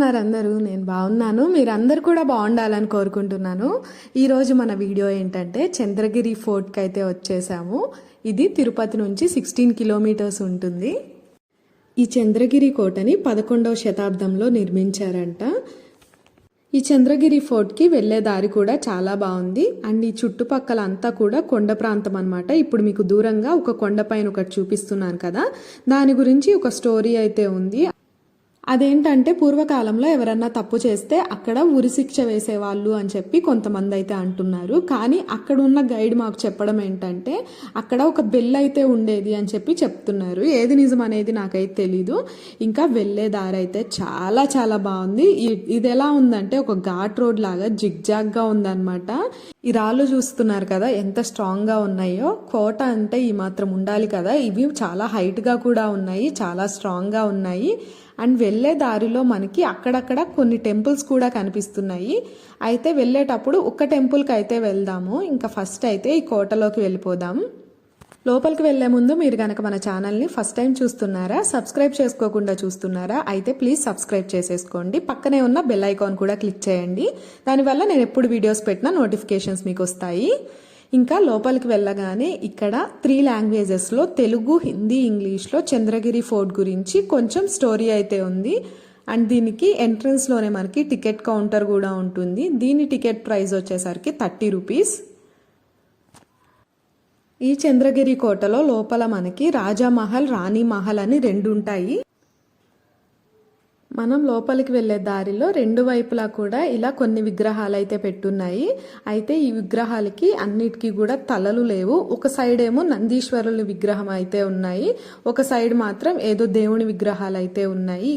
ఉన్నారు అందరూ? నేను బాగున్నాను. మీరు అందరు కూడా బాగుండాలని కోరుకుంటున్నాను. ఈరోజు మన వీడియో ఏంటంటే చంద్రగిరి ఫోర్ట్కి అయితే వచ్చేసాము. ఇది తిరుపతి నుంచి సిక్స్టీన్ కిలోమీటర్స్ ఉంటుంది. ఈ చంద్రగిరి కోటని పదకొండవ శతాబ్దంలో నిర్మించారంట. ఈ చంద్రగిరి ఫోర్ట్కి వెళ్ళే దారి కూడా చాలా బాగుంది. అండ్ ఈ చుట్టుపక్కల అంతా కూడా కొండ ప్రాంతం అనమాట ఇప్పుడు మీకు దూరంగా ఒక కొండపైన ఒకటి చూపిస్తున్నాను కదా. దాని గురించి ఒక స్టోరీ అయితే ఉంది. అదేంటంటే పూర్వకాలంలో ఎవరన్నా తప్పు చేస్తే అక్కడ ఉరిశిక్ష వేసేవాళ్ళు అని చెప్పి కొంతమంది అయితే అంటున్నారు. కానీ అక్కడ ఉన్న గైడ్ మాకు చెప్పడం ఏంటంటే అక్కడ ఒక బెల్ అయితే ఉండేది అని చెప్పి చెప్తున్నారు. ఏది నిజం అనేది నాకైతే తెలీదు. ఇంకా వెళ్ళే దారి అయితే చాలా చాలా బాగుంది. ఇది ఎలా ఉందంటే ఒక ఘాట్ రోడ్ లాగా జిగ్జాగ్గా ఉందన్నమాట. ఈ రాళ్ళు చూస్తున్నారు కదా ఎంత స్ట్రాంగ్గా ఉన్నాయో. కోట అంటే ఈ మాత్రం ఉండాలి కదా. ఇవి చాలా హైట్గా కూడా ఉన్నాయి చాలా స్ట్రాంగ్గా ఉన్నాయి. అండ్ వెళ్ళే దారిలో మనకి అక్కడక్కడ కొన్ని టెంపుల్స్ కూడా కనిపిస్తున్నాయి. అయితే వెళ్ళేటప్పుడు ఒక్క టెంపుల్కి అయితే వెళ్దాము. ఇంకా ఫస్ట్ అయితే ఈ కోటలోకి వెళ్ళిపోదాం. లోపలికి వెళ్ళే ముందు మీరు కనుక మన ఛానల్ని ఫస్ట్ టైం చూస్తున్నారా సబ్స్క్రైబ్ చేసుకోకుండా చూస్తున్నారా అయితే ప్లీజ్ సబ్స్క్రైబ్ చేసేసుకోండి. పక్కనే ఉన్న బెల్ ఐకాన్ కూడా క్లిక్ చేయండి. దానివల్ల నేను ఎప్పుడు వీడియోస్ పెట్టినా నోటిఫికేషన్స్ మీకు వస్తాయి. ఇంకా లోపలికి వెళ్ళగానే ఇక్కడ త్రీ లాంగ్వేజెస్లో తెలుగు హిందీ ఇంగ్లీష్లో చంద్రగిరి ఫోర్ట్ గురించి కొంచెం స్టోరీ అయితే ఉంది. అండ్ దీనికి ఎంట్రన్స్లోనే మనకి టికెట్ కౌంటర్ కూడా ఉంటుంది. దీని టికెట్ ప్రైస్ వచ్చేసరికి థర్టీ రూపీస్ ఈ చంద్రగిరి కోటలో లోపల మనకి రాజామహల్ రాణి మహల్ అని రెండు ఉంటాయి. మనం లోపలికి వెళ్ళే దారిలో రెండు వైపులా కూడా ఇలా కొన్ని విగ్రహాలు అయితే పెట్టున్నాయి. అయితే ఈ విగ్రహాలకి అన్నిటికీ కూడా తలలు లేవు. ఒక సైడ్ ఏమో నందీశ్వరుల విగ్రహం అయితే ఉన్నాయి. ఒక సైడ్ మాత్రం ఏదో దేవుని విగ్రహాలు అయితే ఉన్నాయి.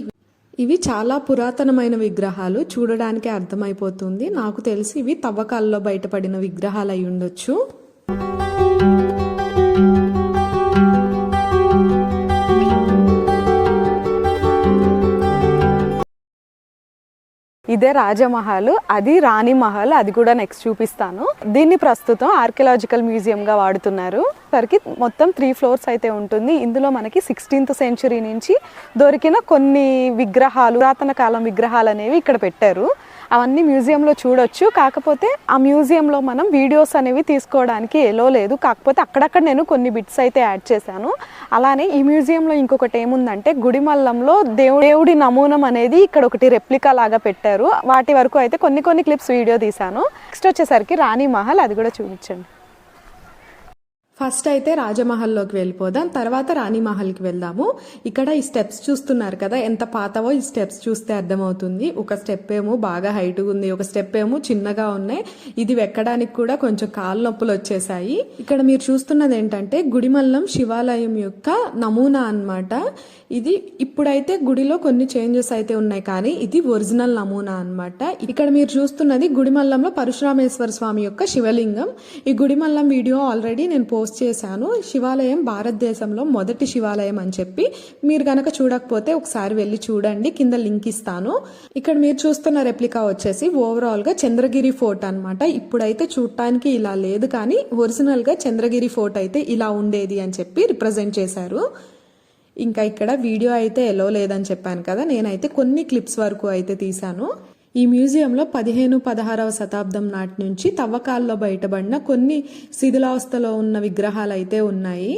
ఇవి చాలా పురాతనమైన విగ్రహాలు. చూడడానికి అర్థమైపోతుంది. నాకు తెలిసి ఇవి తవ్వకాల్లో బయటపడిన విగ్రహాలు అయి ఉండొచ్చు. ఇదే రాజమహల్ అది రాణి మహల్ అది కూడా నెక్స్ట్ చూపిస్తాను. దీన్ని ప్రస్తుతం ఆర్కియలాజికల్ మ్యూజియం గా వాడుతున్నారు. సరికి మొత్తం త్రీ ఫ్లోర్స్ అయితే ఉంటుంది. ఇందులో మనకి సిక్స్టీన్త్ సెంచురీ నుంచి దొరికిన కొన్ని విగ్రహాలు పురాతన కాలం విగ్రహాలు అనేవి ఇక్కడ పెట్టారు. అవన్నీ మ్యూజియంలో చూడొచ్చు. కాకపోతే ఆ మ్యూజియంలో మనం వీడియోస్ అనేవి తీసుకోవడానికి ఎలో లేదు. కాకపోతే అక్కడక్కడ నేను కొన్ని బిట్స్ అయితే యాడ్ చేశాను. అలానే ఈ మ్యూజియంలో ఇంకొకటి ఏముందంటే గుడిమల్లంలో దేవుడి దేవుడి నమూనం అనేది ఇక్కడ ఒకటి రెప్లికా లాగా పెట్టారు. వాటి వరకు అయితే కొన్ని కొన్ని క్లిప్స్ వీడియో తీశాను. నెక్స్ట్ వచ్చేసరికి రాణి మహల్ అది కూడా చూపించండి. ఫస్ట్ అయితే రాజమహల్లోకి వెళ్ళిపోదాం తర్వాత రాణిమహల్కి వెళ్దాము. ఇక్కడ ఈ స్టెప్స్ చూస్తున్నారు కదా ఎంత పాతవో ఈ స్టెప్స్ చూస్తే అర్థమవుతుంది. ఒక స్టెప్ ఏమో బాగా హైట్ ఉంది ఒక స్టెప్ ఏమో చిన్నగా ఉన్నాయి. ఇది ఎక్కడానికి కూడా కొంచెం కాలు నొప్పులు వచ్చేసాయి. ఇక్కడ మీరు చూస్తున్నది ఏంటంటే గుడిమల్లం శివాలయం యొక్క నమూనా అన్నమాట. ఇది ఇప్పుడైతే గుడిలో కొన్ని చేంజెస్ అయితే ఉన్నాయి కానీ ఇది ఒరిజినల్ నమూనా అన్నమాట. ఇక్కడ మీరు చూస్తున్నది గుడిమల్లంలో పరశురామేశ్వర స్వామి యొక్క శివలింగం. ఈ గుడిమల్లం వీడియో ఆల్రెడీ నేను పోస్ట్ చేశాను. శివాలయం భారతదేశంలో మొదటి శివాలయం అని చెప్పి మీరు గనక చూడకపోతే ఒకసారి వెళ్ళి చూడండి. కింద లింక్ ఇస్తాను. ఇక్కడ మీరు చూస్తున్న రెప్లికా వచ్చేసి ఓవరాల్గా చంద్రగిరి ఫోర్ట్ అనమాట ఇప్పుడైతే చూడటానికి ఇలా లేదు కానీ ఒరిజినల్గా చంద్రగిరి ఫోర్ట్ అయితే ఇలా ఉండేది అని చెప్పి రిప్రజెంట్ చేశారు. ఇంకా ఇక్కడ వీడియో అయితే ఎలో లేదని చెప్పాను కదా. నేనైతే కొన్ని క్లిప్స్ వరకు అయితే తీశాను. ఈ మ్యూజియంలో పదిహేను పదహారవ శతాబ్దం నాటి నుంచి తవ్వకాల్లో బయటపడిన కొన్ని శిథిలావస్థలో ఉన్న విగ్రహాలు అయితే ఉన్నాయి.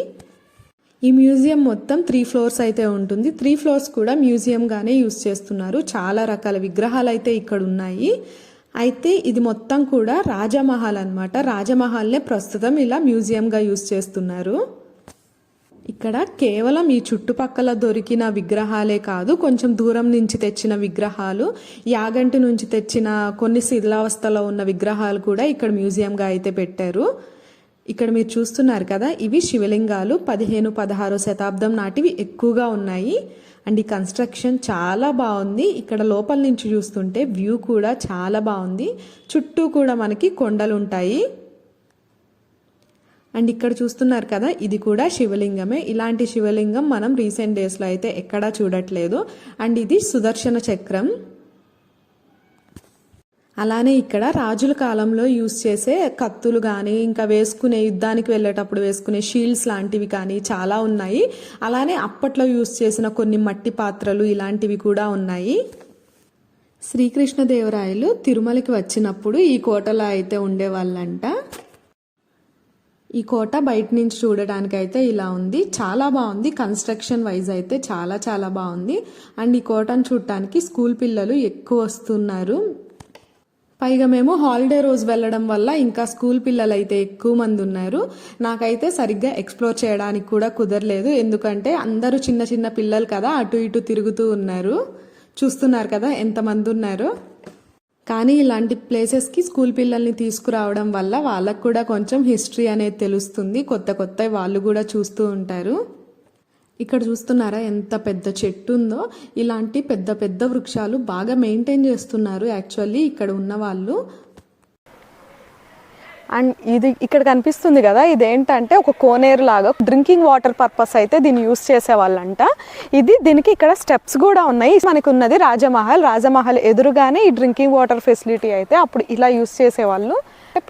ఈ మ్యూజియం మొత్తం త్రీ ఫ్లోర్స్ అయితే ఉంటుంది. త్రీ ఫ్లోర్స్ కూడా మ్యూజియంగానే యూస్ చేస్తున్నారు. చాలా రకాల విగ్రహాలు అయితే ఇక్కడ ఉన్నాయి. అయితే ఇది మొత్తం కూడా రాజమహల్ అన్నమాట. రాజమహల్నే ప్రస్తుతం ఇలా మ్యూజియంగా యూస్ చేస్తున్నారు. ఇక్కడ కేవలం ఈ చుట్టుపక్కల దొరికిన విగ్రహాలే కాదు కొంచెం దూరం నుంచి తెచ్చిన విగ్రహాలు యాగంటి నుంచి తెచ్చిన కొన్ని శిథిలావస్థలో ఉన్న విగ్రహాలు కూడా ఇక్కడ మ్యూజియంగా అయితే పెట్టారు. ఇక్కడ మీరు చూస్తున్నారు కదా ఇవి శివలింగాలు పదిహేను పదహారో శతాబ్దం నాటివి ఎక్కువగా ఉన్నాయి. అండ్ ఈ కన్స్ట్రక్షన్ చాలా బాగుంది. ఇక్కడ లోపల నుంచి చూస్తుంటే వ్యూ కూడా చాలా బాగుంది. చుట్టూ కూడా మనకి కొండలు ఉంటాయి అండ్ ఇక్కడ చూస్తున్నారు కదా ఇది కూడా శివలింగమే. ఇలాంటి శివలింగం మనం రీసెంట్ డేస్లో అయితే ఎక్కడా చూడట్లేదు. అండ్ ఇది సుదర్శన చక్రం. అలానే ఇక్కడ రాజుల కాలంలో యూస్ చేసే కత్తులు కానీ ఇంకా వేసుకునే యుద్ధానికి వెళ్ళేటప్పుడు వేసుకునే షీల్డ్స్ లాంటివి కానీ చాలా ఉన్నాయి. అలానే అప్పట్లో యూస్ చేసిన కొన్ని మట్టి పాత్రలు ఇలాంటివి కూడా ఉన్నాయి. శ్రీకృష్ణదేవరాయలు తిరుమలకి వచ్చినప్పుడు ఈ కోటలో అయితే ఉండేవాళ్ళంట. ఈ కోట బయట నుంచి చూడడానికి అయితే ఇలా ఉంది. చాలా బాగుంది. కన్స్ట్రక్షన్ వైజ్ అయితే చాలా చాలా బాగుంది. అండ్ ఈ కోటను చూడటానికి స్కూల్ పిల్లలు ఎక్కువ వస్తున్నారు. పైగా మేము హాలిడే రోజు వెళ్ళడం వల్ల ఇంకా స్కూల్ పిల్లలు అయితే ఎక్కువ మంది ఉన్నారు. నాకైతే సరిగ్గా ఎక్స్ప్లోర్ చేయడానికి కూడా కుదరలేదు. ఎందుకంటే అందరూ చిన్న చిన్న పిల్లలు కదా అటు ఇటు తిరుగుతూ ఉన్నారు. చూస్తున్నారు కదా ఎంతమంది ఉన్నారు. కానీ ఇలాంటి ప్లేసెస్కి స్కూల్ పిల్లల్ని తీసుకురావడం వల్ల వాళ్ళకు కూడా కొంచెం హిస్టరీ అనేది తెలుస్తుంది. కొత్త కొత్త వాళ్ళు కూడా చూస్తూ ఉంటారు. ఇక్కడ చూస్తున్నారా ఎంత పెద్ద చెట్టు ఉందో? ఇలాంటి పెద్ద పెద్ద వృక్షాలు బాగా మెయింటైన్ చేస్తున్నారు యాక్చువల్లీ ఇక్కడ ఉన్న వాళ్ళు. అండ్ ఇది ఇక్కడ కనిపిస్తుంది కదా ఇదేంటంటే ఒక కోనేరు లాగా డ్రింకింగ్ వాటర్ పర్పస్ అయితే దీన్ని యూస్ చేసేవాళ్ళంట. ఇది దీనికి ఇక్కడ స్టెప్స్ కూడా ఉన్నాయి. మనకు ఉన్నది రాజమహల్ రాజమహల్ ఎదురుగానే ఈ డ్రింకింగ్ వాటర్ ఫెసిలిటీ అయితే అప్పుడు ఇలా యూస్ చేసేవాళ్ళు.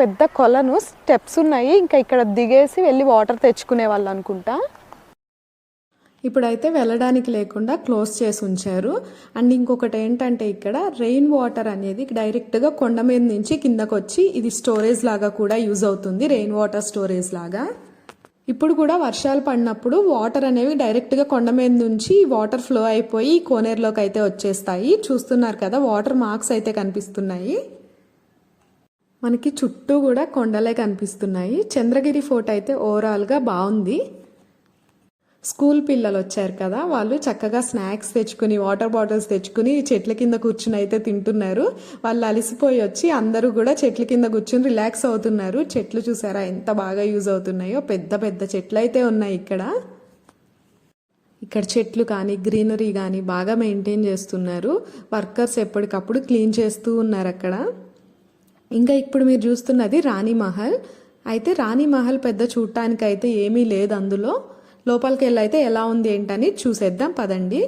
పెద్ద కొలను స్టెప్స్ ఉన్నాయి. ఇంకా ఇక్కడ దిగేసి వెళ్ళి వాటర్ తెచ్చుకునే వాళ్ళు అనుకుంటా. ఇప్పుడైతే వెళ్ళడానికి లేకుండా క్లోజ్ చేసి ఉంచారు. అండ్ ఇంకొకటి ఏంటంటే ఇక్కడ రెయిన్ వాటర్ అనేది డైరెక్ట్గా కొండ మీద నుంచి కిందకు వచ్చి ఇది స్టోరేజ్ లాగా కూడా యూజ్ అవుతుంది రెయిన్ వాటర్ స్టోరేజ్ లాగా. ఇప్పుడు కూడా వర్షాలు పడినప్పుడు వాటర్ అనేవి డైరెక్ట్గా కొండ మీద నుంచి వాటర్ ఫ్లో అయిపోయి కోనేరులోకి అయితే వచ్చేస్తాయి. చూస్తున్నారు కదా వాటర్ మార్క్స్ అయితే కనిపిస్తున్నాయి. మనకి చుట్టూ కూడా కొండలే కనిపిస్తున్నాయి. చంద్రగిరి ఫోర్ట్ అయితే ఓవరాల్గా బాగుంది. స్కూల్ పిల్లలు వచ్చారు కదా వాళ్ళు చక్కగా స్నాక్స్ తెచ్చుకుని వాటర్ బాటిల్స్ తెచ్చుకుని చెట్ల కింద కూర్చుని అయితే తింటున్నారు. వాళ్ళు అలసిపోయి వచ్చి అందరూ కూడా చెట్ల కింద కూర్చుని రిలాక్స్ అవుతున్నారు. చెట్లు చూసారా ఎంత బాగా యూజ్ అవుతున్నాయో పెద్ద పెద్ద చెట్లు అయితే ఉన్నాయి ఇక్కడ. ఇక్కడ చెట్లు కానీ గ్రీనరీ కానీ బాగా మెయింటైన్ చేస్తున్నారు. వర్కర్స్ ఎప్పటికప్పుడు క్లీన్ చేస్తూ ఉన్నారు అక్కడ. ఇంకా ఇప్పుడు మీరు చూస్తున్నది రాణి మహల్. అయితే రాణి మహల్ పెద్ద చూడటానికి అయితే ఏమీ లేదు అందులో. లోపలికి వెళ్ళైతే ఎలా ఉంది ఏంటని చూసేద్దాం పదండి.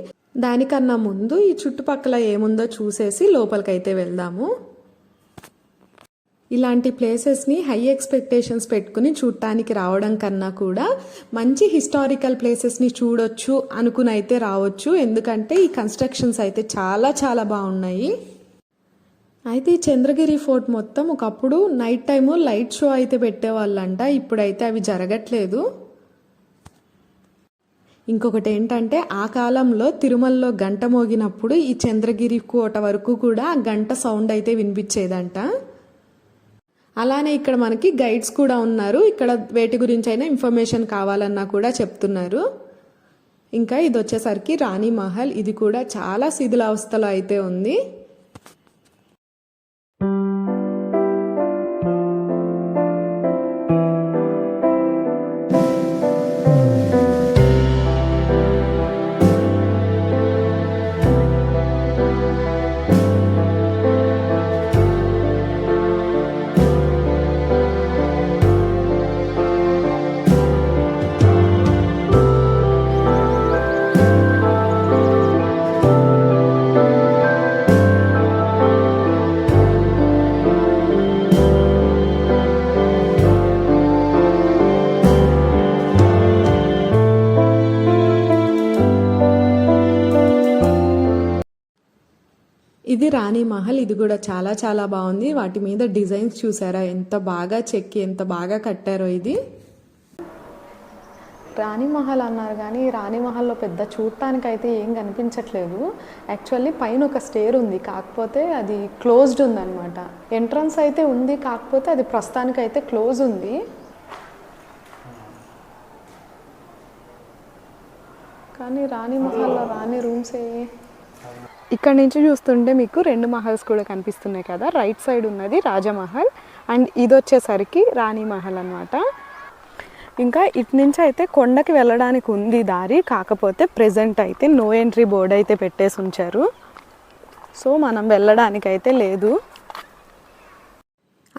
దానికన్నా ముందు ఈ చుట్టుపక్కల ఏముందో చూసేసి లోపలికైతే వెళ్దాము. ఇలాంటి ప్లేసెస్ని హై ఎక్స్పెక్టేషన్స్ పెట్టుకుని చూడటానికి రావడం కన్నా కూడా మంచి హిస్టారికల్ ప్లేసెస్ని చూడొచ్చు అనుకుని అయితే రావచ్చు. ఎందుకంటే ఈ కన్స్ట్రక్షన్స్ అయితే చాలా చాలా బాగున్నాయి. అయితే ఈ చంద్రగిరి ఫోర్ట్ మొత్తం ఒకప్పుడు నైట్ టైము లైట్ షో అయితే పెట్టేవాళ్ళంట. ఇప్పుడైతే అవి జరగట్లేదు. ఇంకొకటి ఏంటంటే ఆ కాలంలో తిరుమలలో గంట మోగినప్పుడు ఈ చంద్రగిరి కోట వరకు కూడా గంట సౌండ్ అయితే వినిపించేదంట. అలానే ఇక్కడ మనకి గైడ్స్ కూడా ఉన్నారు. ఇక్కడ వేటి గురించి అయినా ఇన్ఫర్మేషన్ కావాలన్నా కూడా చెప్తున్నారు. ఇంకా ఇది వచ్చేసరికి రాణి మహల్. ఇది కూడా చాలా శిథిలావస్థలో అయితే ఉంది. ఇది రాణి మహల్ ఇది కూడా చాలా చాలా బాగుంది. వాటి మీద డిజైన్స్ చూసారా? ఎంత బాగా చెక్కి ఎంత బాగా కట్టారో ఇది. రాణి మహల్ అన్నారు కానీ రాణి మహల్లో పెద్ద చూడటానికి అయితే ఏం కనిపించట్లేదు. యాక్చువల్లీ పైన ఒక స్టేర్ ఉంది. కాకపోతే అది క్లోజ్డ్ ఉందన్నమాట. ఎంట్రన్స్ అయితే ఉంది కాకపోతే అది ప్రస్తుతానికి అయితే క్లోజ్ ఉంది. కానీ రాణి మహల్లో రాణి రూమ్స్ ఏ ఇక్కడ నుంచి చూస్తుంటే మీకు రెండు మహల్స్ కూడా కనిపిస్తున్నాయి కదా. రైట్ సైడ్ ఉన్నది రాజమహల్ అండ్ ఇది వచ్చేసరికి రాణి మహల్ అన్నమాట. ఇంకా ఇటు నుంచి అయితే కొండకి వెళ్ళడానికి ఉంది దారి కాకపోతే ప్రెజెంట్ అయితే నో ఎంట్రీ బోర్డు అయితే పెట్టేసి ఉంచారు. సో మనం వెళ్ళడానికి అయితే లేదు.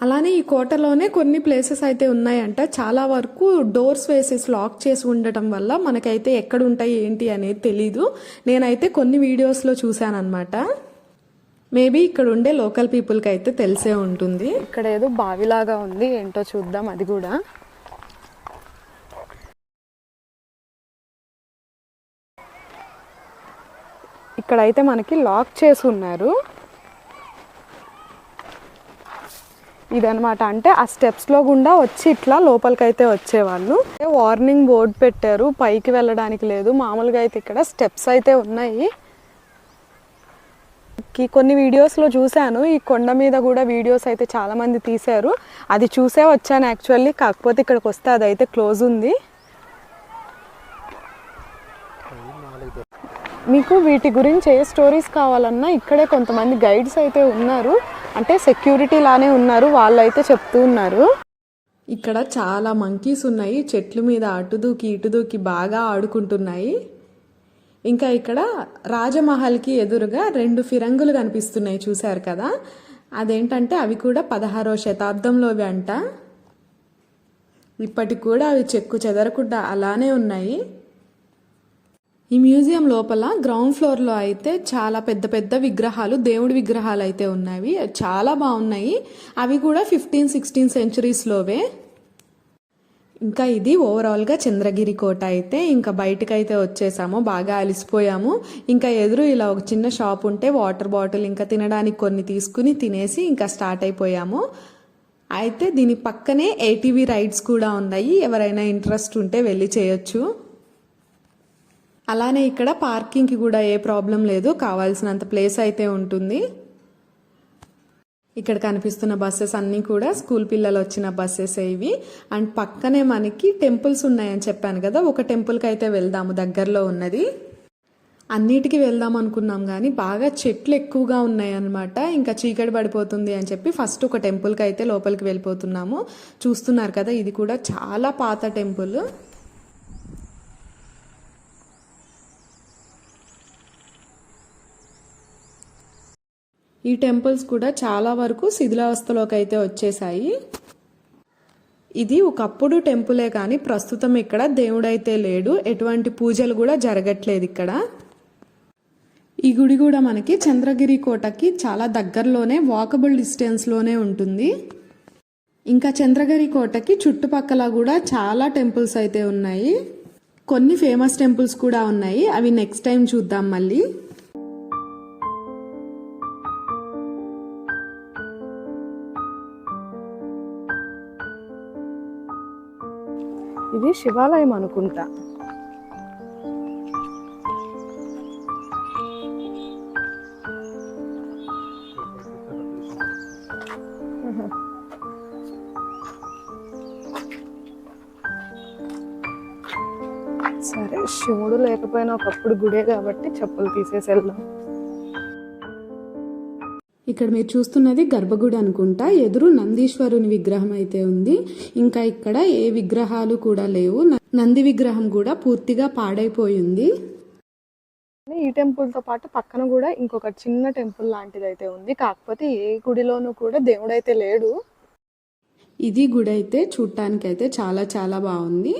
అలానే ఈ కోటలోనే కొన్ని ప్లేసెస్ అయితే ఉన్నాయంట. చాలా వరకు డోర్స్ వేసేసి లాక్ చేసి ఉండటం వల్ల మనకైతే ఎక్కడ ఉంటాయి ఏంటి అనేది తెలీదు. నేనైతే కొన్ని వీడియోస్లో చూశానమాట మేబీ ఇక్కడ ఉండే లోకల్ పీపుల్కి అయితే తెలిసే ఉంటుంది. ఇక్కడ ఏదో బావిలాగా ఉంది ఏంటో చూద్దాం అది కూడా. ఇక్కడైతే మనకి లాక్ చేసి ఉన్నారు. ఇదనమాట అంటే ఆ స్టెప్స్లో గుండా వచ్చి ఇట్లా లోపలికైతే వచ్చేవాళ్ళు. వార్నింగ్ బోర్డు పెట్టారు. పైకి వెళ్ళడానికి లేదు. మామూలుగా అయితే ఇక్కడ స్టెప్స్ అయితే ఉన్నాయి. కొన్ని వీడియోస్లో చూశాను. ఈ కొండ మీద కూడా వీడియోస్ అయితే చాలామంది తీశారు. అది చూసే వచ్చాను యాక్చువల్లీ కాకపోతే ఇక్కడికి వస్తే అదైతే క్లోజ్ ఉంది. మీకు వీటి గురించి ఏ స్టోరీస్ కావాలన్నా ఇక్కడే కొంతమంది గైడ్స్ అయితే ఉన్నారు. అంటే సెక్యూరిటీ లానే ఉన్నారు వాళ్ళు అయితే చెప్తూ ఉన్నారు. ఇక్కడ చాలా మంకీస్ ఉన్నాయి. చెట్ల మీద అటు దూకి ఇటు దూకి బాగా ఆడుకుంటున్నాయి. ఇంకా ఇక్కడ రాజమహల్కి ఎదురుగా రెండు ఫిరంగులు కనిపిస్తున్నాయి చూశారు కదా? అదేంటంటే అవి కూడా పదహారవ శతాబ్దంలోవి అంట. ఇప్పటికి కూడా అవి చెక్కు చెదరకుండా అలానే ఉన్నాయి. ఈ మ్యూజియం లోపల గ్రౌండ్ ఫ్లోర్లో అయితే చాలా పెద్ద పెద్ద విగ్రహాలు దేవుడి విగ్రహాలు అయితే ఉన్నాయి చాలా బాగున్నాయి. అవి కూడా ఫిఫ్టీన్ సిక్స్టీన్ సెంచురీస్లోవే ఇంకా ఇది ఓవరాల్గా చంద్రగిరి కోట అయితే ఇంకా బయటకైతే అయితే వచ్చేసాము. బాగా అలిసిపోయాము. ఇంకా ఎదురు ఇలా ఒక చిన్న షాప్ ఉంటే వాటర్ బాటిల్ ఇంకా తినడానికి కొన్ని తీసుకుని తినేసి ఇంకా స్టార్ట్ అయిపోయాము. అయితే దీని పక్కనే ఏటీవీ రైడ్స్ కూడా ఉన్నాయి. ఎవరైనా ఇంట్రెస్ట్ ఉంటే వెళ్ళి చేయొచ్చు. అలానే ఇక్కడ పార్కింగ్కి కూడా ఏ ప్రాబ్లం లేదు. కావాల్సినంత ప్లేస్ అయితే ఉంటుంది. ఇక్కడ కనిపిస్తున్న బస్సెస్ అన్నీ కూడా స్కూల్ పిల్లలు వచ్చిన బస్సెస్ ఇవి. అండ్ పక్కనే మనకి టెంపుల్స్ ఉన్నాయని చెప్పాను కదా ఒక టెంపుల్కి అయితే వెళ్దాము దగ్గరలో ఉన్నది. అన్నిటికీ వెళ్దాం అనుకున్నాం కానీ బాగా చెట్లు ఎక్కువగా ఉన్నాయన్నమాట. ఇంకా చీకటి పడిపోతుంది అని చెప్పి ఫస్ట్ ఒక టెంపుల్కి అయితే లోపలికి వెళ్ళిపోతున్నాము. చూస్తున్నారు కదా ఇది కూడా చాలా పాత టెంపుల్. ఈ టెంపుల్స్ కూడా చాలా వరకు శిథిలావస్థలోకి అయితే వచ్చేసాయి ఇది ఒకప్పుడు టెంపులే కానీ ప్రస్తుతం ఇక్కడ దేవుడైతే లేడు. ఎటువంటి పూజలు కూడా జరగట్లేదు ఇక్కడ. ఈ గుడి కూడా మనకి చంద్రగిరి కోటకి చాలా దగ్గరలోనే వాకబుల్ డిస్టెన్స్లోనే ఉంటుంది. ఇంకా చంద్రగిరి కోటకి చుట్టుపక్కల కూడా చాలా టెంపుల్స్ అయితే ఉన్నాయి. కొన్ని ఫేమస్ టెంపుల్స్ కూడా ఉన్నాయి. అవి నెక్స్ట్ టైం చూద్దాం మళ్ళీ. ఇది శివాలయం అనుకుంటా. సరే శివుడు లేకపోయినా ఒకప్పుడు గుడే కాబట్టి చెప్పులు తీసేసి వెళ్దాం. ఇక్కడ మీరు చూస్తున్నది గర్భగుడి అనుకుంటా. ఎదురు నందీశ్వరుని విగ్రహం అయితే ఉంది. ఇంకా ఇక్కడ ఏ విగ్రహాలు కూడా లేవు. నంది విగ్రహం కూడా పూర్తిగా పాడైపోయింది ఈ టెంపుల్తో పాటు పక్కన కూడా ఇంకొక చిన్న టెంపుల్ లాంటిది అయితే ఉంది. కాకపోతే ఏ గుడిలోనూ కూడా దేవుడైతే లేడు. ఇది గుడి అయితే చూడటానికైతే చాలా చాలా బాగుంది.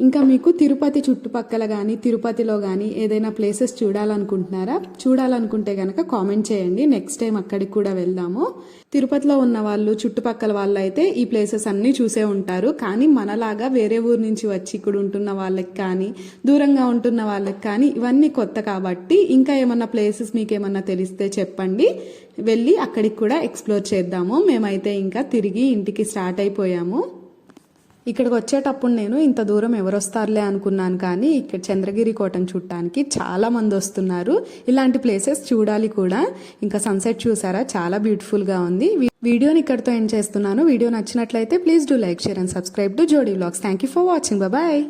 ఇంకా మీకు తిరుపతి చుట్టుపక్కల కానీ తిరుపతిలో కానీ ఏదైనా ప్లేసెస్ చూడాలనుకుంటున్నారా? చూడాలనుకుంటే కనుక కామెంట్ చేయండి. నెక్స్ట్ టైం అక్కడికి కూడా వెళ్దాము. తిరుపతిలో ఉన్న వాళ్ళు చుట్టుపక్కల వాళ్ళు అయితే ఈ ప్లేసెస్ అన్నీ చూసే ఉంటారు. కానీ మనలాగా వేరే ఊరు నుంచి వచ్చి ఇక్కడ ఉంటున్న వాళ్ళకి కానీ దూరంగా ఉంటున్న వాళ్ళకి కానీ ఇవన్నీ కొత్త కాబట్టి ఇంకా ఏమన్నా ప్లేసెస్ మీకు ఏమన్నా తెలిస్తే చెప్పండి. వెళ్ళి అక్కడికి కూడా ఎక్స్ప్లోర్ చేద్దాము. మేమైతే ఇంకా తిరిగి ఇంటికి స్టార్ట్ అయిపోయాము. ఇక్కడికి వచ్చేటప్పుడు నేను ఇంత దూరం ఎవరొస్తారులే అనుకున్నాను కానీ ఇక్కడ చంద్రగిరి కోటను చూడటానికి చాలా మంది వస్తున్నారు. ఇలాంటి ప్లేసెస్ చూడాలి కూడా. ఇంకా సన్సెట్ చూసారా? చాలా బ్యూటిఫుల్గా ఉంది. వీడియోని ఇక్కడితో ఎండ్ చేస్తున్నాను. వీడియో నచ్చినట్లయితే please do like share and subscribe to Jodi blogs thank you for watching bye